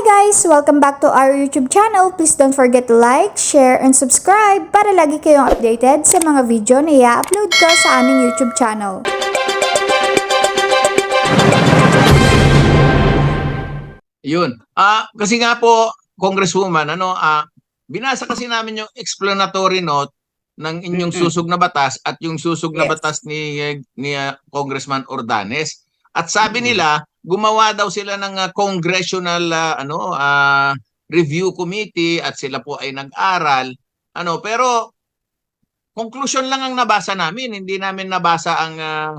guys! Welcome back to our YouTube channel. Please don't forget to like, share, and subscribe para lagi kayong updated sa mga video na i-upload ko sa aming YouTube channel. Yun. Ah, kasi nga po, Congresswoman, ano, ah, binasa kasi namin yung explanatory note ng inyong susog na batas at yung susog na Yes. batas ni eh, ni ah, Congressman Ordanes. At sabi nila, gumawa daw sila ng ah, congressional ah, ano, ah, review committee at sila po ay nag-aral. Ano, pero conclusion lang ang nabasa namin, hindi namin nabasa ang ah,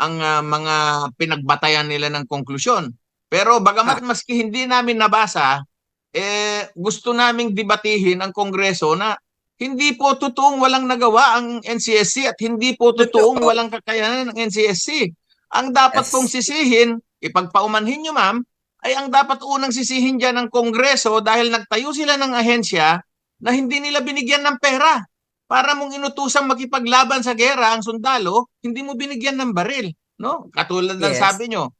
ang ah, mga pinagbatayan nila ng konklusyon. Pero bagamat maski hindi namin nabasa, eh gusto naming debatihin ang Kongreso na hindi po totoong walang nagawa ang NCSC at hindi po totoong Totoo. walang kakayanan ng NCSC. Ang dapat Yes. pong sisihin, ipagpaumanhin nyo ma'am, ay ang dapat unang sisihin dyan ng Kongreso dahil nagtayo sila ng ahensya na hindi nila binigyan ng pera. Para mong inutusang makipaglaban sa gera ang sundalo, hindi mo binigyan ng baril. No? Katulad ng Yes. sabi nyo,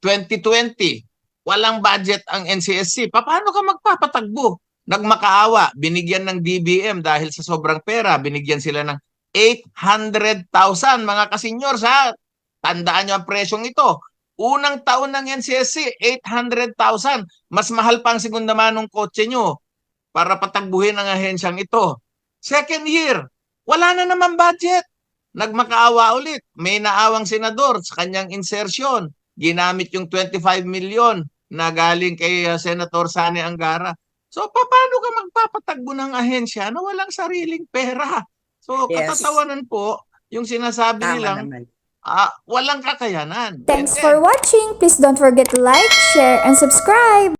2020, walang budget ang NCSC. Pa- Paano ka magpapatagbo? Nagmakaawa, binigyan ng DBM dahil sa sobrang pera, binigyan sila ng 800,000 mga kasenyor sa tandaan nyo ang presyong ito. Unang taon ng NCSC, 800,000. Mas mahal pa ang segunda manong kotse nyo para patagbuhin ang ahensyang ito. Second year, wala na naman budget. Nagmakaawa ulit. May naawang senador sa kanyang insertion. Ginamit yung 25 million na galing kay uh, Senator Sani Angara. So paano ka magpapatagbo ng ahensya na walang sariling pera? So Yes. katatawanan po yung sinasabi Tama nilang naman. Ah, walang kakayanan. Thanks And for watching! Please don't forget to like, share, and subscribe!